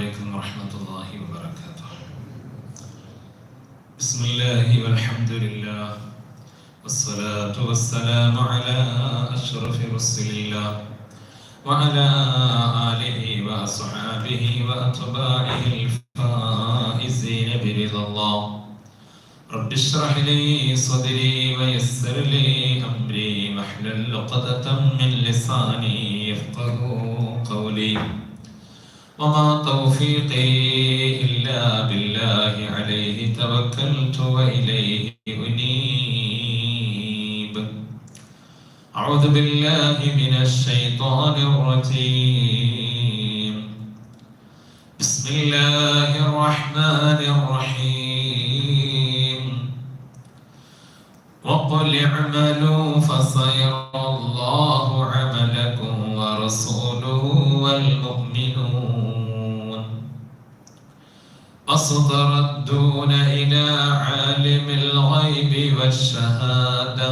عليكم ورحمة الله وبركاته. بسم الله والحمد لله والصلاة والسلام على أشرف رسل الله وعلى آله وأصحابه وأتباعه الفائزين برضا الله. رب اشرح لي صدري ويسر لي أمري واحلل عقدة من لساني يفقه قولي. وما توفيقي إلا بالله عليه توكلت وإليه أنيب. أعوذ بالله من الشيطان الرجيم. بسم الله الرحمن الرحيم. وقل اعملوا فسيرى الله عملكم ورسوله والمؤمنون. وستردون إلى عالم الغيب والشهادة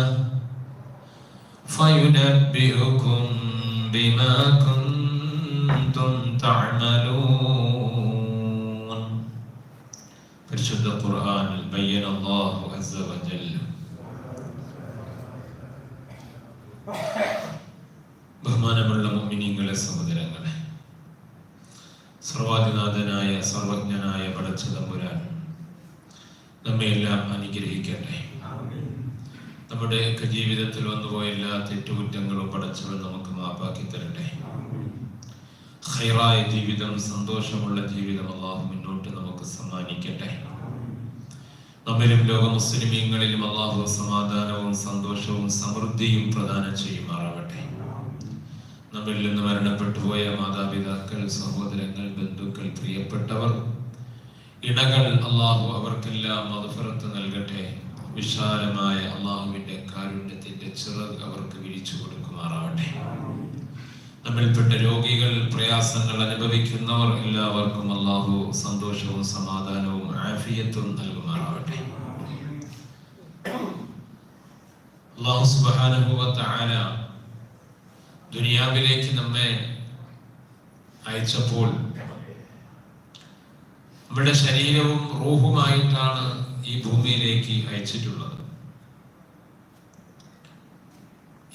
فينبئكم بما كنتم تعملون പരിശുദ്ധ ഖുർആനിൽ ബയ്യന അല്ലാഹു അസ്സ വജൽ ബഹുമാനമുള്ള മുഅ്മിനീങ്ങളെ സഹോദരങ്ങളെ സർവജ്ഞനായ പടച്ച തമ്പുരാൻ നമ്മയെല്ലാം അനുഗ്രഹിക്കട്ടെ. നമ്മുടെയൊക്കെ ജീവിതത്തിൽ വന്നുപോയ എല്ലാ തെറ്റുകുറ്റങ്ങളും പടച്ചവൻ നമുക്ക് മാപ്പാക്കി തരട്ടെ. ഹൈറായ ജീവിതം സന്തോഷമുള്ള ജീവിതം അള്ളാഹു മുന്നോട്ട് നമുക്ക് സമ്മാനിക്കട്ടെ. നമ്മിലും ലോക മുസ്ലിമീങ്ങളിലും അള്ളാഹു സമാധാനവും സന്തോഷവും സമൃദ്ധിയും പ്രദാനം ചെയ്യുമാറാവട്ടെ നമ്മിൽ നിന്ന് മരണപ്പെട്ടുപോയ മാതാപിതാക്കൾ സഹോദരങ്ങൾ ബന്ധുക്കൾ പ്രിയപ്പെട്ടവർ ഇണകൾ അള്ളാഹു അവർക്കെല്ലാം മധുഫറത്ത് നൽകട്ടെ. വിശാലമായ അള്ളാഹുവിന്റെ കാരുണ്യത്തിന്റെ ചിറക് അവർക്ക് വിരിച്ചു കൊടുക്കുമാറാവട്ടെ. നമ്മിൽപ്പെട്ട രോഗികൾ പ്രയാസങ്ങൾ അനുഭവിക്കുന്നവർ എല്ലാവർക്കും അള്ളാഹു സന്തോഷവും സമാധാനവും ആഫിയത്വം നൽകുമാറാവട്ടെ. അള്ളാഹു സുബാനുഭവത്തായ ദുനിയാവിലേക്ക് നമ്മെ അയച്ചപ്പോൾ നമ്മുടെ ശരീരവും റൂഹുമായിട്ടാണ് ഈ ഭൂമിയിലേക്ക് അയച്ചിട്ടുള്ളത്.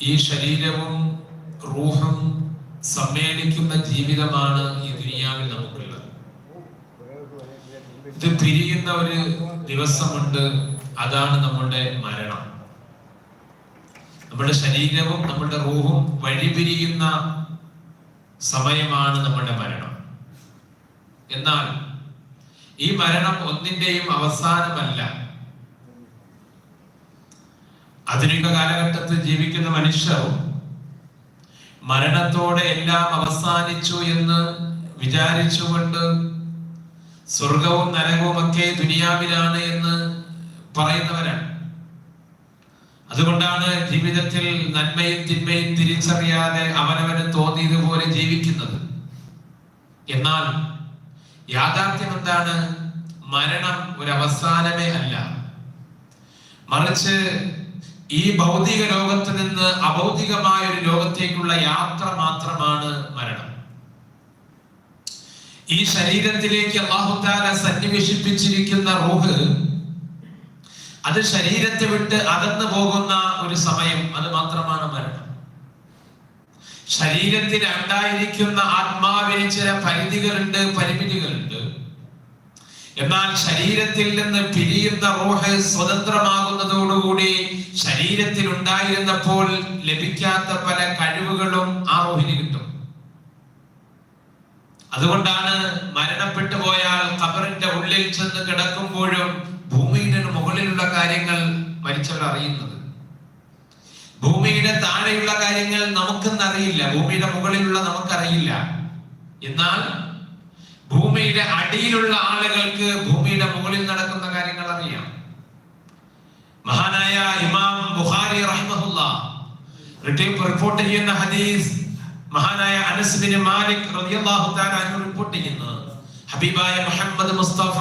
ഈ ശരീരവും റൂഹും സമ്മേളിക്കുന്ന ജീവിതമാണ് ഈ ദുനിയാവിൽ നമുക്കുള്ളത്. ഇത് പിരിയുന്ന ഒരു ദിവസമുണ്ട് അതാണ് നമ്മുടെ മരണം. നമ്മുടെ ശരീരവും നമ്മുടെ റൂഹും വഴിപിരിയുന്ന സമയമാണ് നമ്മുടെ മരണം. എന്നാൽ ഈ മരണം ഒന്നിന്റെയും അവസാനമല്ല. ആധുനിക കാലഘട്ടത്തിൽ ജീവിക്കുന്ന മനുഷ്യരും മരണത്തോടെ എല്ലാം അവസാനിച്ചു എന്ന് വിചാരിച്ചുകൊണ്ട് സ്വർഗവും നരകവും ഒക്കെ ദുനിയാവിലാണ് എന്ന് പറയുന്നവരാണ്. അതുകൊണ്ടാണ് ജീവിതത്തിൽ നന്മയും തിന്മയും തിരിച്ചറിയാതെ അവനവന് തോന്നിയതുപോലെ ജീവിക്കുന്നത്. എന്നാൽ യാഥാർത്ഥ്യം എന്താണ്? മരണം ഒരു അവസാനമേ അല്ല. മറിച്ച് ഈ ഭൗതിക ലോകത്ത് നിന്ന് അഭൗതികമായ ഒരു ലോകത്തേക്കുള്ള യാത്ര മാത്രമാണ് മരണം. ഈ ശരീരത്തിലേക്ക് അള്ളാഹുത്താല സന്നിവേശിപ്പിച്ചിരിക്കുന്ന റൂഹ് അത് ശരീരത്തെ വിട്ട് അകന്നു പോകുന്ന ഒരു സമയം അത് മാത്രമാണ് മരണം. ശരീരത്തിൽ ഉണ്ടായിരിക്കുന്ന ആത്മാവിന് ചില പരിധികളുണ്ട് പരിമിതികളുണ്ട്. എന്നാൽ ശരീരത്തിൽ നിന്ന് പിരിയുന്ന റോഹ് സ്വതന്ത്രമാകുന്നതോടുകൂടി ശരീരത്തിൽ ഉണ്ടായിരുന്നപ്പോൾ ലഭിക്കാത്ത പല കഴിവുകളും ആ റോഹിന് കിട്ടും. അതുകൊണ്ടാണ് മരണപ്പെട്ടു പോയാൽ ഖബറിന്റെ ഉള്ളിൽ ചെന്ന് കിടക്കുമ്പോഴും മുകളിലുള്ള കാര്യങ്ങൾ മരിച്ചവർ അറിയുന്നത് ഭൂമിയുടെ താഴെയുള്ള കാര്യങ്ങൾ നമുക്കെന്നറിയില്ല. ഭൂമിയുടെ മുകളിലുള്ള നമുക്കറിയില്ല. എന്നാൽ ഭൂമിയുടെ അടിയിലുള്ള ആളുകൾക്ക് ഭൂമിയുടെ മുകളിൽ നടക്കുന്ന കാര്യങ്ങൾ അറിയാം. മഹാനായ ഇമാം ബുഹാരി റഹ്മഹുല്ല റിപ്പോർട്ട് ചെയ്യുന്ന ഹദീസ് മഹാനായ അനസ് ബിൻ മാലിക് റളിയല്ലാഹു തആല റിപ്പോർട്ട് ചെയ്യുന്നു. ഹബീബായ മുഹമ്മദ് മുസ്തഫ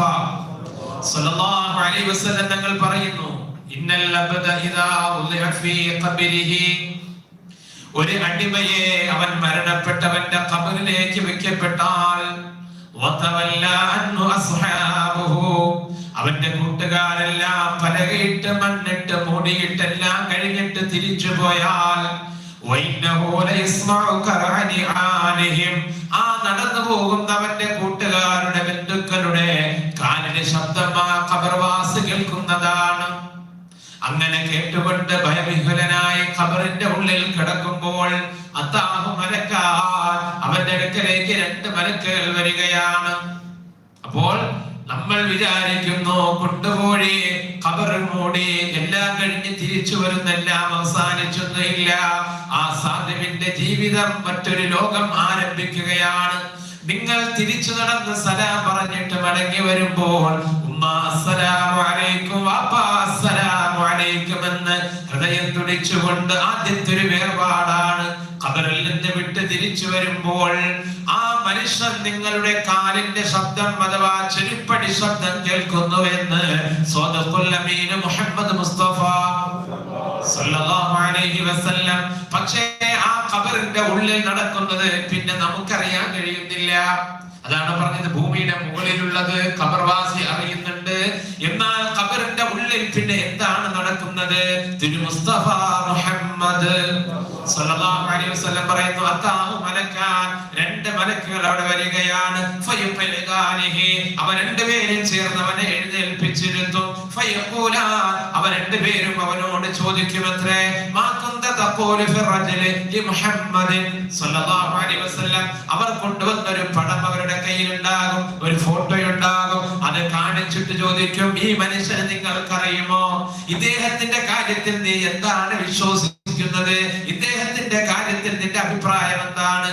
സല്ലല്ലാഹു അലൈഹി വസല്ലം തങ്ങൾ പറയുന്നു ഇന്നൽ അബ്ദ ഇദാ ഉളിഅ ഫീ ഖബരിഹി ഒരു അടിമയെ അവൻ മരണപ്പെട്ടവന്റെ ഖബറിലേക്ക് വെക്കപ്പെട്ടാൽ അവന്റെ കൂട്ടുകാരെല്ലാം പലകയിട്ട് മണ്ണിട്ട് മൂടിയിട്ടെല്ലാം കഴിഞ്ഞിട്ട് തിരിച്ചു പോയാൽ. ആ നടന്നു പോകുന്നവന്റെ കൂട്ടുകാരുടെ ആ ഖബർവാസ് കേൾക്കുന്നതാണ്. അങ്ങനെ കേട്ടുകൊണ്ട് ഭയവിഹുലനായി ഖബറിന്റെ ഉള്ളിൽ കിടക്കുമ്പോൾ അത്താഹു മലക്കാൻ അവന്റെ അടുക്കലേക്ക് രണ്ട് മലക്കുകൾ വരികയാണ്. അപ്പോൾ നമ്മൾ വിചാരിക്കുന്നു കൊണ്ടുപോയി ഖബർ മൂടി എല്ലാം കഴിഞ്ഞ് തിരിച്ചു വരുന്നെല്ലാം അവസാനിച്ചൊന്നുമില്ല. ആ സാധുവിന്റെ ജീവിതം മറ്റൊരു ലോകം ആരംഭിക്കുകയാണ്. നിങ്ങൾ തിരിച്ചു നടന്ന് സലാം പറഞ്ഞിട്ട് മടങ്ങി വരുമ്പോൾ ഉമ്മ അസ്സലാമു അലൈക്കും വാപ്പ അസ്സലാമു അലൈക്കും എന്ന് ഹൃദയം തുടിച്ചുകൊണ്ട് ആദ്യത്തെ ഒരു വേർപാടാണ് ഖബറിൽ നിന്ന് വിട്ട് തിരിച്ചു വരുമ്പോൾ. ആ മനുഷ്യൻ നിങ്ങളുടെ കാലിന്റെ ശബ്ദം അഥവാ ചെരുപ്പടി ശബ്ദം കേൾക്കുന്നു എന്ന് സ്വതഫുൽ മുഹമ്മദ് മുസ്തഫ സല്ലല്ലാഹു അലൈഹി വസല്ലം പക്ഷേ ഖബറിന്റെ ഉള്ളിൽ നടക്കുന്നത് പിന്നെ നമുക്കറിയാൻ കഴിയുന്നില്ല. അതാണ് പറഞ്ഞത് ഭൂമിയുടെ മുകളിലുള്ളത് ഖബർവാസി അറിയുന്നുണ്ട്. എന്നാൽ ഖബറിന്റെ ഉള്ളിൽ പിന്നെ എന്താണ് നടക്കുന്നത്? തിരു മുസ്തഫ മുഹമ്മദ്. സല്ലല്ലാഹു അലൈഹി വസല്ലം പറയുന്നു അത്താഹു മലക്കാൻ രണ്ട് മലക്കുകൾ അവിടെ വരികയാണ്. ഫയഖലിഖാനിഹി അവ രണ്ടുപേരും ചേർന്ന് അവനെ എഴുന്നേൽപ്പിച്ചിരുന്നു. ഫയഖൂല അവ രണ്ടുപേരും അവനോട് ചോദിക്കുമത്രേ മാ കുന്ത തഖൂലു ഫി സല്ലല്ലാഹു അലൈഹി വസല്ലം അവർ കൊണ്ടുവന്ന ഒരു പടം അവരുടെ കയ്യിൽ ഉണ്ടാകും ഒരു ഫോട്ടോ ഉണ്ടാകും അത് കാണിച്ചിട്ട് ചോദിക്കും ഈ മനുഷ്യനെ നിങ്ങൾക്കറിയുമോ? ഇദ്ദേഹത്തിന്റെ കാര്യത്തിൽ നീ എന്താണ് വിശ്വസിക്കുന്നത് ഇദ്ദേഹത്തിന്റെ കാര്യത്തിൽ നിന്റെ അഭിപ്രായം എന്താണ്?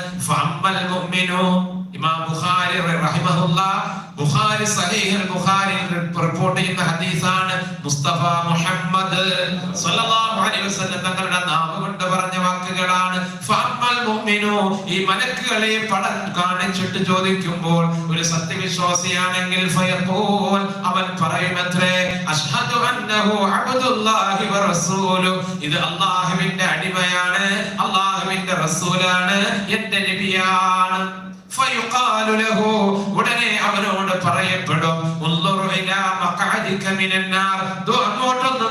ഇമാം ബുഖാരി റഹിമഹുല്ല. ബുഖാരി സഹീഹുൽ ബുഖാരി റിപ്പോർട്ട് ചെയ്യുന്ന ഹദീസാണ് മുസ്തഫ മുഹമ്മദ് സല്ലല്ലാഹു അലൈഹി വസല്ലം തങ്ങളുടെ നാവ് കൊണ്ട് പറഞ്ഞ വാക്കുകളാണ്. ഈ മലക്കുകളെ പടം കാണിച്ചിട്ട് ചോദിക്കുമ്പോൾ ഒരു സത്യവിശ്വാസിയാണെങ്കിൽ ഫയഖൂൽ അവൻ പറയുമത്രേ അഷ്ഹദു അന്നഹു അബ്ദുല്ലാഹി വറസൂലു ഇത് അല്ലാഹുവിന്റെ അടിമയാണ് അല്ലാഹുവിന്റെ റസൂലാണ് എന്റെ നബിയാണ്. ഫയുഖാലു ലഹു ഉടനെ അവനോട് പറയപ്പെടും ഉൻദുർ ഇലാ മഖഅദിക മിനന്നാർ നാർ. ദോ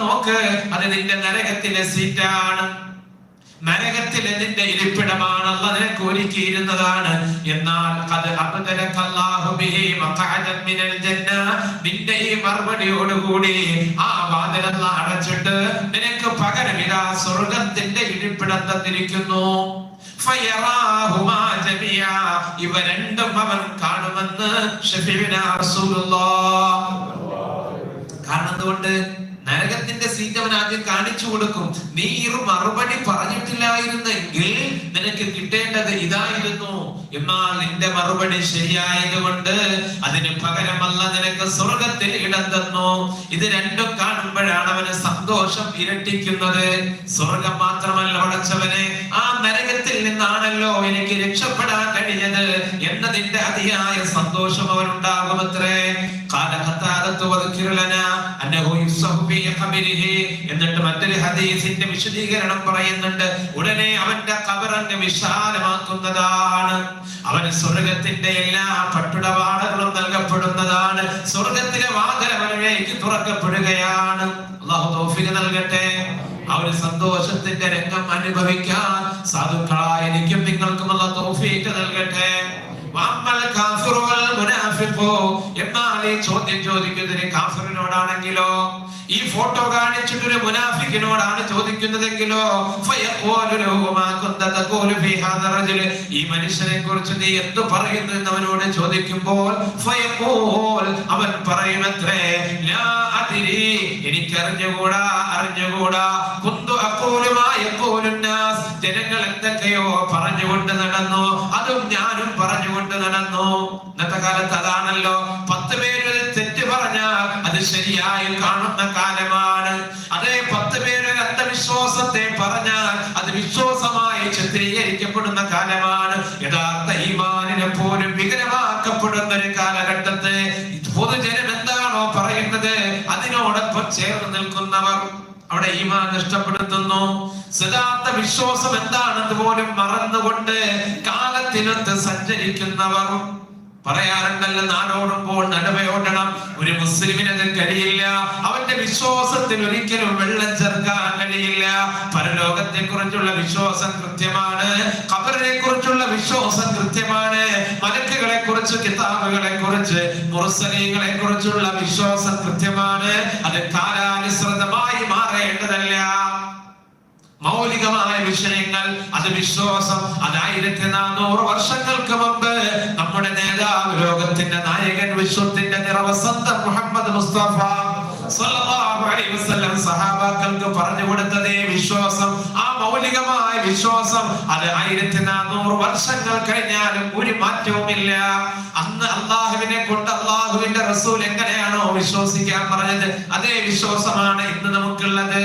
നോക്ക് അത് നിന്റെ നരകത്തിലെ സീറ്റാണ്. നരകത്തിലെ നിന്റെ ഇരിപ്പിടമാണ് അല്ല നിനക്ക് ഒരുക്കിയിരുന്നതാണ്. എന്നാൽ അത് നിന്റെ ഈ മറുപടിയോടുകൂടി ആ വാതിലല്ല അടച്ചിട്ട് നിനക്ക് പകരം ഇതാ സ്വർഗത്തിന്റെ ഇരിപ്പിടം തന്നിരിക്കുന്നു. ഇവ രണ്ടും അവൻ കാണുമെന്ന് കാരണം എന്തുകൊണ്ട്? നരകത്തിന്റെ സീറ്റ് അവൻ ആദ്യം കാണിച്ചു കൊടുക്കും. നീ ഈ മറുപടി പറഞ്ഞിട്ടില്ലായിരുന്നെങ്കിൽ നിനക്ക് കിട്ടേണ്ടത് ഇതായിരുന്നു. എന്നാൽ നിന്റെ മറുപടി ശരിയായതുകൊണ്ട് അതിന് പകരമല്ല നിനക്ക് സ്വർഗത്തിൽ ഇടം തന്നു. ഇത് രണ്ടും കാണുമ്പോഴാണ് അവന് സന്തോഷം ഇരട്ടിക്കുന്നത്. സ്വർഗം മാത്രമല്ല പടച്ചവനെ ആ നരകത്തിൽ നിന്നാണല്ലോ എനിക്ക് രക്ഷപ്പെടാൻ കഴിഞ്ഞത് എന്നതിന്റെ അതിയായ സന്തോഷം അവനുണ്ടാകുമത്രേ. കാലഘത്താകത്ത് വധിക്കിരളനാ എന്നിട്ട് മറ്റൊരു ഹദീസിന്റെ വിശദീകരണം പറയുന്നുണ്ട്. ഉടനെ അവന്റെ കബറങ്ങ് വിശാലമാക്കുന്നതാണ്. അവൻ സ്വർഗത്തിന്റെ എല്ലാ പട്ടുടവാടകളും നൽകപ്പെടുന്നതാണ്. സ്വർഗത്തിലെ വാതിൽ തുറക്കപ്പെടുകയാണ്. നൽകട്ടെ. ആ സന്തോഷത്തിന്റെ രംഗം അനുഭവിക്കാൻ സാധുക്കളായ എനിക്കും നിങ്ങൾക്കും അള്ളാഹു തൗഫീഖ് നൽകട്ടെ. മുനാഫിഖു എന്നാൽ ഈ ചോദ്യം ചോദിക്കുന്നതിന് കാഫറിനോടാണെങ്കിലോ? ഈ ഫോട്ടോ കാണിച്ചിട്ട് ഒരു മുനാഫിക്കിനോടാണ് ചോദിക്കുന്നതെങ്കിലോ? ഈ മനുഷ്യനെ കുറിച്ച് നീ എന്ത് പറയുന്നു എന്ന് അവനോട് ചോദിക്കുമ്പോൾ അവൻ പറയുമത്രേ എനിക്കറിഞ്ഞുകൂടാ അറിഞ്ഞുകൂടാ. ജനങ്ങൾ എന്തൊക്കെയോ പറഞ്ഞുകൊണ്ട് നടന്നു. അതും ഞാനും പറഞ്ഞുകൊണ്ട് നടന്നു. ഇന്നത്തെ കാലത്ത് അതാണല്ലോ. പത്ത് പേര് തെറ്റ് പറഞ്ഞാൽ അത് ശരിയായി കാണുന്ന കാലമാണ്. അതേ പത്ത് പേര് അന്ധവിശ്വാസത്തെ പറഞ്ഞാൽ അത് വിശ്വാസമായി ചിത്രീകരിക്കപ്പെടുന്ന കാലമാണ്. യഥാർത്ഥ ഈമാനിനെ പോലും വികരമാക്കപ്പെടുന്ന ഒരു കാലഘട്ടത്ത് പൊതുജനം എന്താണോ പറയുന്നത് അതിനോടൊപ്പം ചേർന്ന് നിൽക്കുന്നവർ അവിടെ ഈമാൻ നഷ്ടപ്പെടുത്തുന്നു. സിദ്ധാർത്ഥ വിശ്വാസം എന്താണെന്ന് പോലും മറന്നുകൊണ്ട് കാലത്തിനൊത്ത് സഞ്ചരിക്കുന്നവർ പറയാറുണ്ടല്ലോ നാടോടുമ്പോൾ നടമയോടണം. ഒരു മുസ്ലിമിന് അത് കഴിയില്ല അവന്റെ വിശ്വാസത്തിൽ ഒരിക്കലും വെള്ളം ചേർക്കാൻ കഴിയില്ല. പരലോകത്തെ കുറിച്ചുള്ള വിശ്വാസം കൃത്യമാണ്. ഖബറിനെ കുറിച്ചുള്ള വിശ്വാസം കൃത്യമാണ്. മലക്കുകളെ കുറിച്ച് കിതാബുകളെ കുറിച്ച് മുറസലീങ്ങളെ കുറിച്ചുള്ള വിശ്വാസം കൃത്യമാണ്. അത് കാലാനുസൃതമായി മൗലികമായ വിഷയങ്ങൾ അത് വിശ്വാസം അത് ആയിരത്തി നാനൂറ് വർഷങ്ങൾക്ക് മുമ്പ് നമ്മുടെ നേതാവ് ലോകത്തിന്റെ നായകൻ വിശ്വത്തിന്റെ നിറവസന്ത മുഹമ്മദ് മുസ്തഫ സഹാബാക്കൾക്ക് പറഞ്ഞു കൊടുത്തതേ വിശ്വാസം. മൗലികമായ വിശ്വാസം. അത് ആയിരത്തി നാനൂറ് വർഷങ്ങൾ കഴിഞ്ഞാലും ഒരു മാറ്റവുമില്ല. അന്ന് അള്ളാഹുവിനെ കൊണ്ട് അള്ളാഹുവിന്റെ റസൂൽ എങ്ങനെയാണോ വിശ്വസിക്കാൻ പറഞ്ഞത് അതേ വിശ്വാസമാണ് ഇന്ന് നമുക്കുള്ളത്.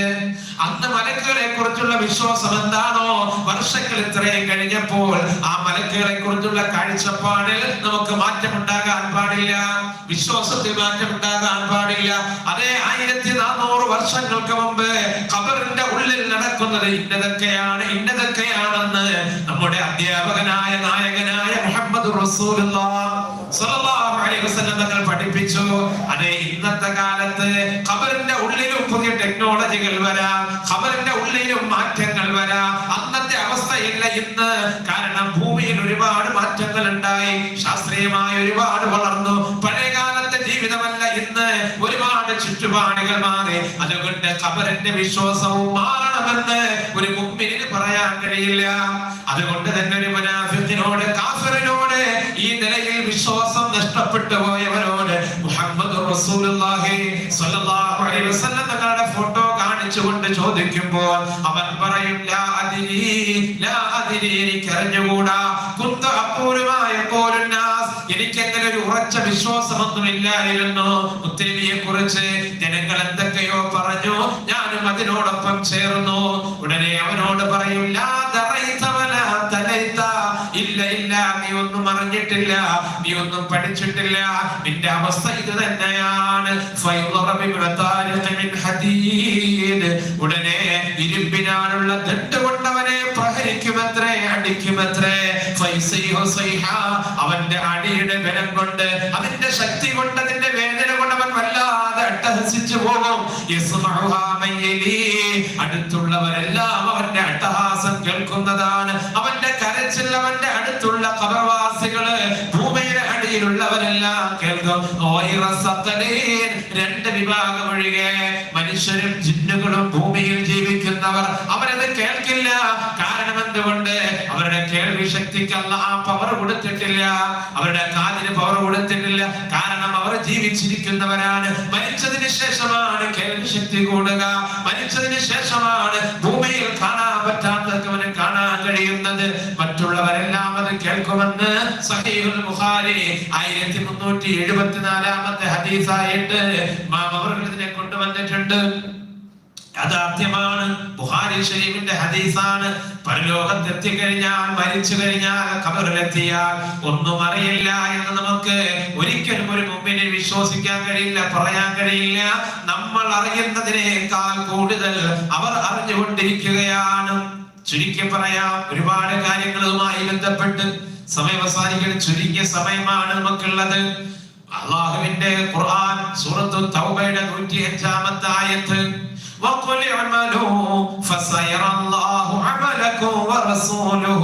അന്ന് മലക്കുകളെ കുറിച്ചുള്ള വിശ്വാസം എന്താണോ വർഷങ്ങൾ ഇത്രയും കഴിഞ്ഞപ്പോൾ ആ മലക്കുകളെ കുറിച്ചുള്ള കാഴ്ചപ്പാടിൽ നമുക്ക് മാറ്റമുണ്ടാകാൻ പാടില്ല. വിശ്വാസത്തിൽ മാറ്റമുണ്ടാകാൻ പാടില്ല. അതേ ആയിരത്തി നാനൂറ് വർഷങ്ങൾക്ക് മുമ്പ് ഖബറിന്റെ ഉള്ളിൽ നടക്കുന്നത് ഇന്നതൊക്കെയാണ് ഇന്നതൊക്കെയാണെന്ന് നമ്മുടെ അധ്യാപകനായ നായകനായ മുഹമ്മദ് തങ്ങൾ പഠിപ്പിച്ചു. അതെ ഇന്നത്തെ കാലത്ത് ഖബറിന്റെ ഉള്ളിലും പുതിയ ടെക്നോളജികൾ വരാം ഖബറിന്റെ ഉള്ളിലും മാറ്റങ്ങൾ വരാം. അന്നത്തെ അവസ്ഥയില്ല ഇന്ന്. കാരണം ഭൂമിയിൽ ഒരുപാട് മാറ്റങ്ങൾ ഉണ്ടായി ശാസ്ത്രീയമായി ഒരുപാട് വളർന്നു പഴയ കാലത്തെ ജീവിതമല്ല ഇന്ന് ഒരുപാട് ചുറ്റുപാടുകൾ മാറി അതുകൊണ്ട് ഖബറിന്റെ വിശ്വാസവും മാറണമെന്ന് ഒരു മുമ്പിന് പറയാൻ കഴിയില്ല. അതുകൊണ്ട് തന്നെ ഒരു മുനാഫിക്കിനോട് കാഫിറിനോട് ഈ നിലയിൽ വിശ്വാസം നഷ്ടപ്പെട്ടു പോയവനോട് മുഹമ്മദ് റസൂലുള്ളാഹി സ്വല്ലല്ലാഹു അലൈഹി വസല്ലം തങ്ങളുടെ ഫോട്ടോ കാണിച്ചുകൊണ്ട് ചോദിക്കുമ്പോൾ അവൻ പറയും ലാ ലാ അറിഞ്ഞുകൂടാ കുന്ത അപൂർവമായ പോലുന്നാസ് എനിക്ക് അങ്ങനെ ഒരു ഉറച്ച വിശ്വാസമൊന്നും ഇല്ലായിരുന്നു മുത്തേമിയെ കുറിച്ച് ജനങ്ങൾ എന്തൊക്കെയോ പറഞ്ഞു ഞാനും അതിനോടൊപ്പം ചേർന്നു ഉടനെ അവനോട് പറയില്ല. ഇല്ല ഇല്ല നീ ഒന്നും അറിഞ്ഞിട്ടില്ല നീ ഒന്നും പഠിച്ചിട്ടില്ല നിന്റെ അവസ്ഥ ഇത് തന്നെയാണ്. ഉടനെ ഇരുമ്പിനാലുള്ള തെട്ടുകൊണ്ടവനെ കൊണ്ടവനെ പ്രഹരിക്കുമത്രേ അടിക്കുമത്രേ. അവന്റെ അടിയുടെ ബലം കൊണ്ട് അതിന്റെ ശക്തി കൊണ്ട് അതിന്റെ വേദന കൊണ്ട് അവൻ വല്ലാതെ അട്ടഹസിച്ചു പോകും. അടുത്തുള്ളവരെല്ലാം അവന്റെ അട്ടഹാസം കേൾക്കുന്നതാണ് അവന്റെ കരച്ചിൽ അവന്റെ അടുത്തുള്ള കബർവാസികൾ ഭൂമിയുടെ അടിയിലുള്ളവരെല്ലാം കേൾക്കും. രണ്ട് വിഭാഗം ഒഴികെ മനുഷ്യരും ജിന്നുകളും ഭൂമിയിൽ ജീവിക്കുന്നവർ അവരത് കേൾക്കില്ല. കാരണം എന്തുകൊണ്ട്? അവരുടെ കേൾവി ശക്തിക്ക് അല്ല ആ പവർ കൊടുത്തിട്ടില്ല. അവരുടെ കാതിന് പവർ കൊടുത്തിട്ടില്ല. കാരണം അവർ ജീവിച്ചിരിക്കുന്നവരാണ്. മരിച്ചതിന് ശേഷമാണ് കേൾവി ശക്തി കൂടുക. മരിച്ചതിന് ശേഷമാണ് ഭൂമിയിൽ കാണാൻ പറ്റാത്തവന് കാണാൻ കഴിയുന്നത്. മറ്റുള്ളവരെല്ലാം അത് കേൾക്കുമെന്ന് സഹീഹുൽ ബുഖാരി ആയിരത്തി മുന്നൂറ്റി എഴുപത്തിനാലാമത്തെ ഹദീസായിട്ട് ഇതിനെ ആദ്യമാണ് ബുഹാരി ഷരീഫിന്റെ ഹദീസാണ്. പരലോകത്തെത്തി കഴിഞ്ഞാൽ മരിച്ചു കഴിഞ്ഞാൽ ഖബറിലെത്തിയാൽ ഒന്നും അറിയില്ല എന്ന് നമുക്ക് ഒരിക്കലും ഒരു മുമ്പിനെ വിശ്വസിക്കാൻ കഴിയില്ല പറയാൻ കഴിയില്ല. നമ്മൾ അറിയുന്നതിനേക്കാൾ കൂടുതൽ അവർ അറിഞ്ഞുകൊണ്ടിരിക്കുകയാണ്. ചുരുക്കി പറയാം ഒരുപാട് കാര്യങ്ങളുമായി ബന്ധപ്പെട്ട് സമയം അവസാനിക്കുന്ന ചുരുങ്ങിയ സമയമാണ് നമുക്കുള്ളത്. അള്ളാഹുവിന്റെ ഖുർആൻ സൂറത്തു തൗബയുടെ നൂറ്റി അഞ്ചാമത്തെ ആയത്ത് وقل اعملوا فسيرى الله عملكم ورسوله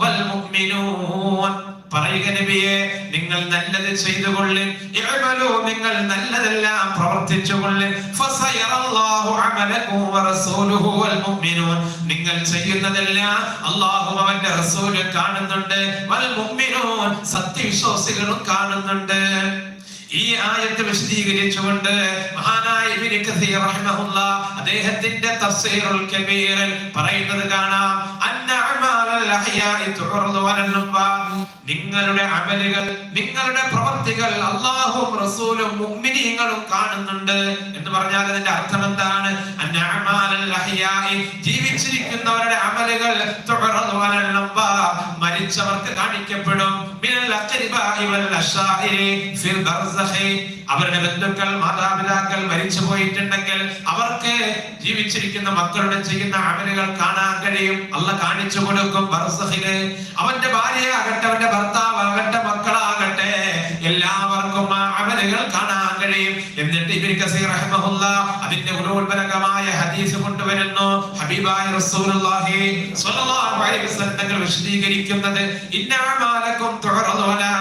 والمؤمنون പറയുക നബിയെ നിങ്ങൾ നല്ലത് ചെയ്തുകൊള്ളിൻ ഇഅ്മലൂ നിങ്ങൾ നല്ലതെല്ലാം വറസൂലുഹു വൽമുഅ്മിനൂൻ. നിങ്ങൾ ചെയ്യുന്നതെല്ലാം അല്ലാഹു അവന്റെ റസൂൽ കാണുന്നുണ്ട്. സത്യവിശ്വാസികളും കാണുന്നുണ്ട്. ഈ ആയത്ത് വിശദീകരിച്ചുകൊണ്ട് മഹാനായ ഇബ്നു കസീർ റഹിമഹുല്ലാ അദ്ദേഹത്തിന്റെ തഫ്സീറുൽ കബീറിൽ പറയുന്നത് കാണാം. അന്ന അഅമാലൽ നിങ്ങളുടെ അമലുകൾ നിങ്ങളുടെ പ്രവൃത്തികൾ അള്ളാഹും റസൂലും മുഅ്മിനീങ്ങളും കാണുന്നുണ്ട് എന്ന് പറഞ്ഞാൽ അതിന്റെ അർത്ഥം എന്താണ് ജീവിച്ചിരിക്കുന്നവരുടെ അമലുകൾ മരിച്ചവർക്ക് കാണിക്കപ്പെടും. അവരുടെ ബന്ധുക്കൾ മാതാപിതാക്കൾ മരിച്ചു പോയിട്ടുണ്ടെങ്കിൽ അവർക്ക് ജീവിച്ചിരിക്കുന്ന മക്കളുടെ ചെയ്യുന്ന അമലുകൾ കാണാൻ കഴിയും. അല്ല കാണിച്ചു കൊടുക്കും. ബർസഖിന് അവന്റെ ഭാര്യയെ ആകട്ടെ അവന്റെ ഭർത്താവ് ആകട്ടെ മക്കളാകട്ടെ എല്ലാവർക്കും അവനുകൾ അമലുകൾ കാണാൻ കഴിയും. എന്നിട്ട് ഇബ്നു കസീർ റഹ്മഹുല്ല അതിന്റെ ഗുണോത്പരകമായ ഹദീസ് കൊണ്ടുവരുന്നു. ഹബീബായ റസൂലുള്ളാഹി സ്വല്ലല്ലാഹു അലൈഹി വസല്ലം വിശദീകരിക്കുന്നത് ഇന്നാമാലക്കും തുറന്നുവലാ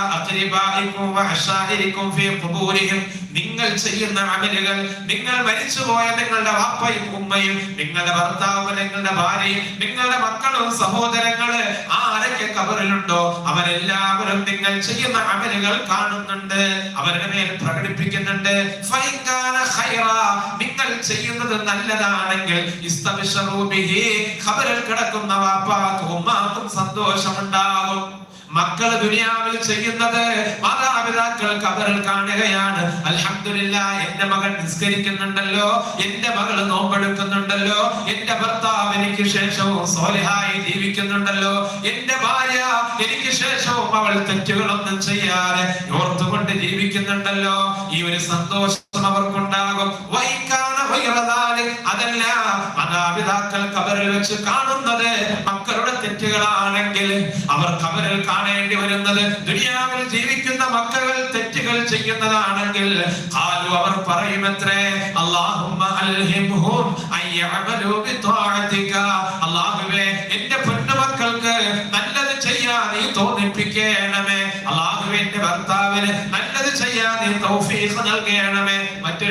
നിങ്ങൾ ചെയ്യുന്ന അമലുകൾ നിങ്ങൾ മരിച്ചുപോയ നിങ്ങളുടെ വാപ്പയും ഉമ്മയും നിങ്ങളുടെ ഭർത്താവ് നിങ്ങളുടെ ഭാര്യയും നിങ്ങളുടെ മക്കളും സഹോദരങ്ങൾ ആരൊക്കെ കബറിലുണ്ടോ? അവരെല്ലാവരും നിങ്ങൾ ചെയ്യുന്ന അമലുകൾ കാണുന്നുണ്ട്. അവരുടെ മേൽ പ്രകടിപ്പിക്കുന്നുണ്ട്. നിങ്ങൾ ചെയ്യുന്നത് നല്ലതാണെങ്കിൽ. ഖബറിൽ കിടക്കുന്ന വാപ്പാക്കും ഉമ്മാക്കും സന്തോഷമുണ്ടാകും. മക്കൾ ദുനിയാവിൽ ചെയ്യുന്നത് മാതാപിതാക്കൾ കബറിൽ കാണുകയാണ്. അലഹമില്ല എന്റെ മകൻ നിസ്കരിക്കുന്നുണ്ടല്ലോ എന്റെ മകൾ നോമ്പെടുക്കുന്നുണ്ടല്ലോ എന്റെ ഭർത്താവ് എനിക്ക് ശേഷവും സോലിഹായി ജീവിക്കുന്നുണ്ടല്ലോ എന്റെ ഭാര്യ എനിക്ക് ശേഷവും അവൾ തെറ്റുകളൊന്നും ചെയ്യാതെ ഓർത്തുകൊണ്ട് ജീവിക്കുന്നുണ്ടല്ലോ. ഈ ഒരു സന്തോഷം അവർക്കുണ്ടാകും. വൈകാന വൈറദാലിക്. അതല്ല മാതാപിതാക്കൾ കബറിൽ വെച്ച് കാണുന്നത് മക്കളുടെ തെറ്റുകളാണെങ്കിൽ അവർ കബറിൽ കാണേണ്ടി വരുന്നത് ദുനിയാവിൽ ജീവിക്കുന്ന മക്കൾ തെറ്റുകൾ ചെയ്യുന്നതാണെങ്കിൽ ഖാലു അവർ പറയുമത്രേ? അല്ലാഹുമ്മ അൽഹിംഹും അയ്യഅമലു ബിത്വാഅതിക അല്ലാഹുവേ എന്റെ പൊന്നുമക്കൾക്ക് നല്ലത് ചെയ്യാൻ നീ തോന്നിപ്പിക്കണമേ. അല്ലാഹുവേ എന്റെ ഭർത്താവിന് നല്ലത് ചെയ്യാൻ നീ തൗഫീഖ് നൽകണമേ.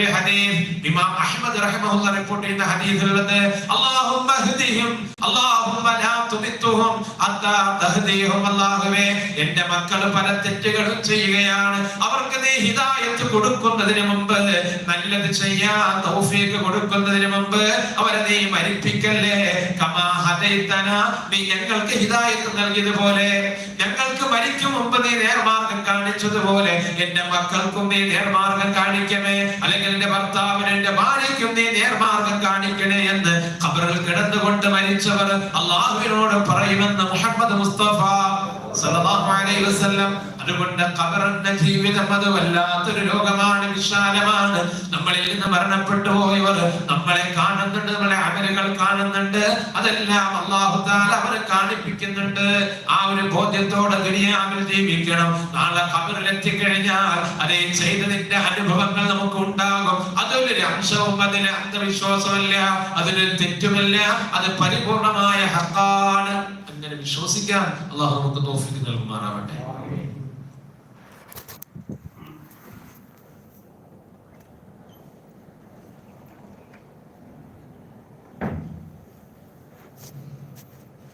മറ്റൊരു ഹദീസ് ഇമാം അഹ്മദ് റഹിമഹുല്ല റിപ്പോർട്ട് ചെയ്യുന്ന ഹദീസിലുള്ളത് അല്ലാഹുമ്മ ഹ്ദിഹിം അല്ലാഹുമ്മ ലാ തുമിത്തുഹും ഹത്താ തഹ്ദിഹും അല്ലാഹുവേ എന്റെ മക്കൾ പല തെറ്റുകളും ചെയ്യുകയാണ്. അവർക്ക് നീ ഹിദായത്ത് കൊടുക്കുന്നതിന് മുമ്പ് നല്ലത് ചെയ്യാൻ തൗഫീഖ് കൊടുക്കുന്നതിന് മുമ്പ് അവരെ നീ മരിപ്പിക്കല്ലേ? കമാ ഹദൈതന നീ ഞങ്ങൾക്ക് ഹിദായത്ത് നൽകിയതുപോലെ മരിക്കും മുമ്പ് നീ നേർമാർഗം കാണിച്ചതുപോലെ എന്റെ മക്കൾക്കും നീ നേർമാർഗം കാണിക്കണേ. അല്ലെങ്കിൽ എന്റെ ഭർത്താവിന് എന്റെ ഭാര്യയ്ക്കും നീ നേർമാർഗം കാണിക്കണേ എന്ന് ഖബറിൽ കിടന്നുകൊണ്ട് മരിച്ചവർ അള്ളാഹുവിനോട് പറയുമെന്ന് മുഹമ്മദ് മുസ്തഫ അതുകൊണ്ട് ഖബറിന്റെ ജീവിതം അത് വല്ലാത്തൊരു ലോകമാണ് വിശാലമാണ്. നമ്മളിൽ നിന്ന് മരണപ്പെട്ടു പോയവർ നമ്മളെ കാണുന്നുണ്ട് നമ്മളെ അമലുകൾ കാണുന്നുണ്ട്. അതെല്ലാം അള്ളാഹു താല അവരെ കാണിപ്പിക്കുന്നുണ്ട്. ആ ഒരു ബോധ്യത്തോടെ ദുനിയാവിൽ ജീവിക്കണം. നാളെ ഖബറിൽ എത്തിക്കഴിഞ്ഞാൽ അതേ ചെയ്തതിന്റെ അനുഭവങ്ങൾ നമുക്ക് ഉണ്ടാകും. അതൊരു അംശവും അതിന് അന്ധവിശ്വാസമല്ല അതിലൊരു തെറ്റുമല്ല. അത് പരിപൂർണമായ ഹക്കാണ്. വിശ്വസിക്കാൻ അള്ളാഹു നമുക്ക് തോഫിക്ക് നൽകുമാറാവട്ടെ.